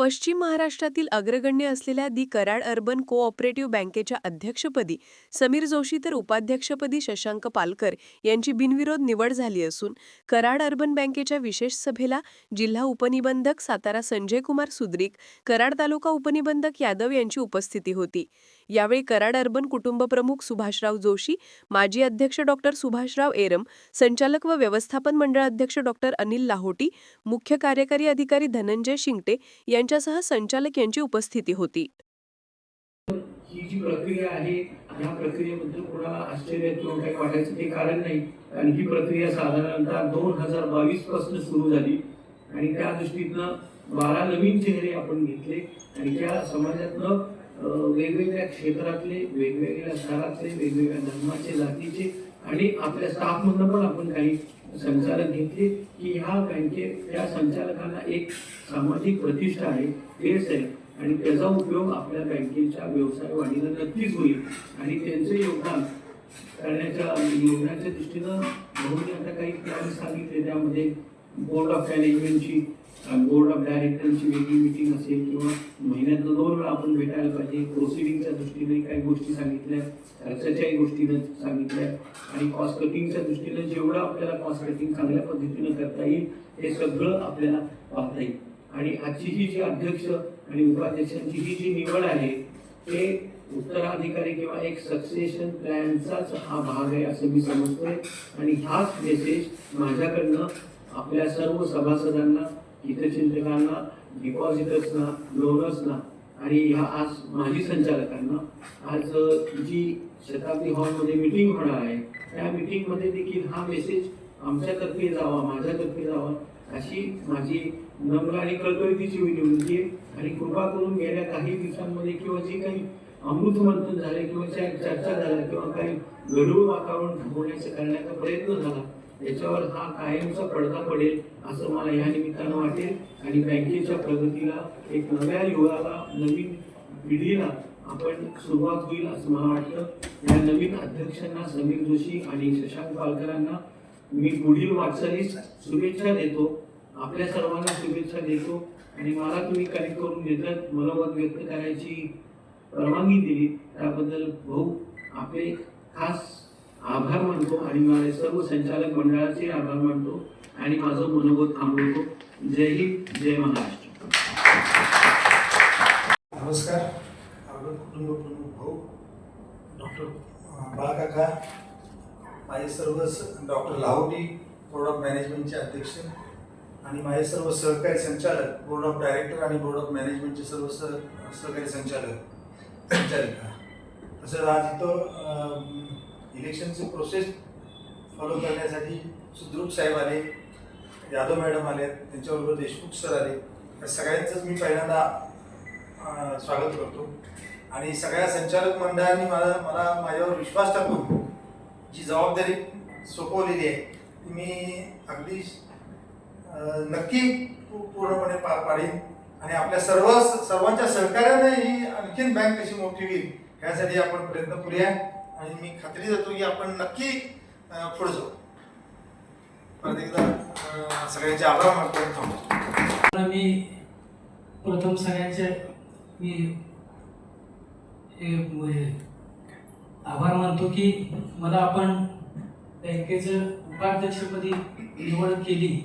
पश्चिम महाराष्ट्रातील अग्रगण्य असलेल्या दी कराड अर्बन कोऑपरेटिव्ह बँकेच्या अध्यक्षपदी समीर जोशी तर उपाध्यक्षपदी शशांक पालकर यांची बिनविरोध निवड झाली असून कराड अर्बन बँकेच्या विशेष सभेला जिल्हा उपनिबंधक सातारा संजय कुमार सुद्रिक कराड तालुका उपनिबंधक यादव यांची उपस्थिती होती. यावेळी कराड अर्बन कुटुंब प्रमुख सुभाषराव जोशी माजी अध्यक्ष डॉक्टर सुभाषराव एरम संचालक व व्यवस्थापन मंडळ अध्यक्ष डॉक्टर अनिल लाहोटी मुख्य कार्यकारी अधिकारी धनंजय शिंगटे यांच्यासह संचालक यांची उपस्थिती होती. ही जी प्रक्रिया आहे या प्रक्रियेबद्दल कोणाला आश्चर्य किंवा काही वाटायचं ते कारण नाही. कारण ही प्रक्रिया साधारणतः दोन हजार बावीसपासून सुरू झाली. आणि त्या दृष्टीतनं बारा नवीन चेहरे आपण घेतले. आणि त्या समाजातनं वेगवेगळ्या क्षेत्रातले वेगवेगळ्या स्तरातले वेगवेगळ्या धर्माचे जातीचे आणि आपल्या स्टाफमधनं पण आपण काही संचालक घेतले की ह्या बँकेत या संचालकांना एक सामाजिक प्रतिष्ठा आहे तेच आहे आणि त्याचा उपयोग आपल्या बँकेच्या व्यवसाय वाढीला नक्कीच होईल. आणि त्यांचे योगदान करण्याच्या योगदानाच्या दृष्टीनं भाऊने आता काही प्लॅन सांगितले त्यामध्ये बोर्ड ऑफ मॅनेजमेंटची बोर्ड ऑफ डायरेक्टरची वेगळी मिटिंग असेल किंवा महिन्यातनं दोन वेळा आपण भेटायला पाहिजे. प्रोसिडिंगच्या दृष्टीने काही गोष्टी सांगितल्या खर्चाच्याही गोष्टीनं सांगितल्या आणि कॉस्ट कटिंगच्या दृष्टीनं जेवढं आपल्याला कॉस्ट कटिंग चांगल्या पद्धतीनं करता येईल हे सगळं आपल्याला पाहता येईल. आणि आजची ही जी अध्यक्ष आणि उपाध्यक्षांची ही जी निवड आहे ते उत्तराधिकारी किंवा एक सक्सेशन प्लॅनचाच हा भाग आहे असं मी समजतोय. आणि हाच मेसेज माझ्याकडनं आपल्या सर्व सभासदांना हितचिंतकांना डिपॉझिटर्सना लोनर्सना आणि ह्या आज माजी संचालकांना आज जी शताब्दी हॉलमध्ये मिटिंग होणार आहे त्या मिटिंगमध्ये देखील हा मेसेज आमच्यातर्फे जावा माझ्यातर्फे जावा अशी माझी नम्र आणि कळकळीची विनंती आहे. आणि कृपा करून गेल्या काही दिवसांमध्ये किंवा जे काही अमृत मंथन झाले किंवा ज्या चर्चा झाल्या किंवा काही गढूळ वातावरण होण्याचा करण्याचा प्रयत्न झाला याच्यावर हा कायमचा पडदा पडेल असं मला या निमित्तानं वाटेल. आणि बँकेच्या प्रगतीला एक नव्या युगाला नवीन पिढीला आपण सुरुवात होईल असं मला वाटतं. या नवीन अध्यक्षांना समीर जोशी आणि शशांक पालकरांना मी पुढील वाटचालीस शुभेच्छा देतो. आपल्या सर्वांना शुभेच्छा देतो. आणि मला तुम्ही कनेक्ट करून देतात. मनोगत व्यक्त करायची परवानगी दिली. त्याबद्दल भाऊ आपले खास आभार मानतो आणि माझे सर्व संचालक मंडळाचे आभार मानतो आणि माझं मनोगत थांबवतो. जय हिंद जय महाराष्ट्र. नमस्कार. अर्बन कुटुंब प्रमुख भाऊ डॉक्टर बाळकाका माझे सर्व स- डॉक्टर लाहोटी बोर्ड ऑफ मॅनेजमेंटचे अध्यक्ष आणि माझे सर्व सहकारी संचालक बोर्ड ऑफ डायरेक्टर आणि बोर्ड ऑफ मॅनेजमेंटचे सर्व सह सहकारी संचालक संचालिका. तसंच आज इथं इलेक्शनची प्रोसेस फॉलो करण्यासाठी सुद्रुप साहेब आले यादव मॅडम आले त्यांच्याबरोबर देशमुख सर आले. या सगळ्यांचंच मी पहिल्यांदा स्वागत करतो. आणि सगळ्या संचालक मंडळांनी मला मला माझ्यावर विश्वास टाकून जी जबाबदारी सोपवलेली आहे ती मी अगदी नक्की पूर्णपणे पार पाडीन. आणि आपल्या सर्व सर्वांच्या सहकार्याने ही आणखीन बँक कशी मोठी होईल यासाठी आपण प्रयत्न करूया. आणि मी खात्री देतो की आपण नक्की पुढे जाऊ. परत एकदा सगळ्यांचे आभार मानतो थांबतो. मी प्रथम सगळ्यांचे मी हे आभार मानतो की मला आपण बँकेचं उपाध्यक्षपदी निवड केली.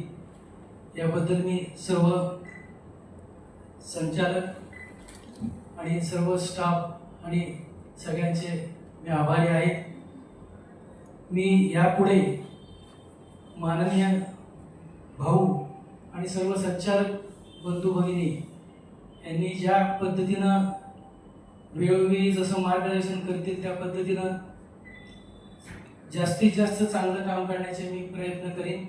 याबद्दल मी सर्व संचालक आणि सर्व स्टाफ आणि सगळ्यांचे मी आभारी आहे. मी यापुढे माननीय भाऊ आणि सर्व संचालक बंधू भगिनी यांनी ज्या पद्धतीनं वेळोवेळी जसं मार्गदर्शन करतील त्या पद्धतीनं जास्तीत जास्त चांगलं काम करण्याचे मी प्रयत्न करेन.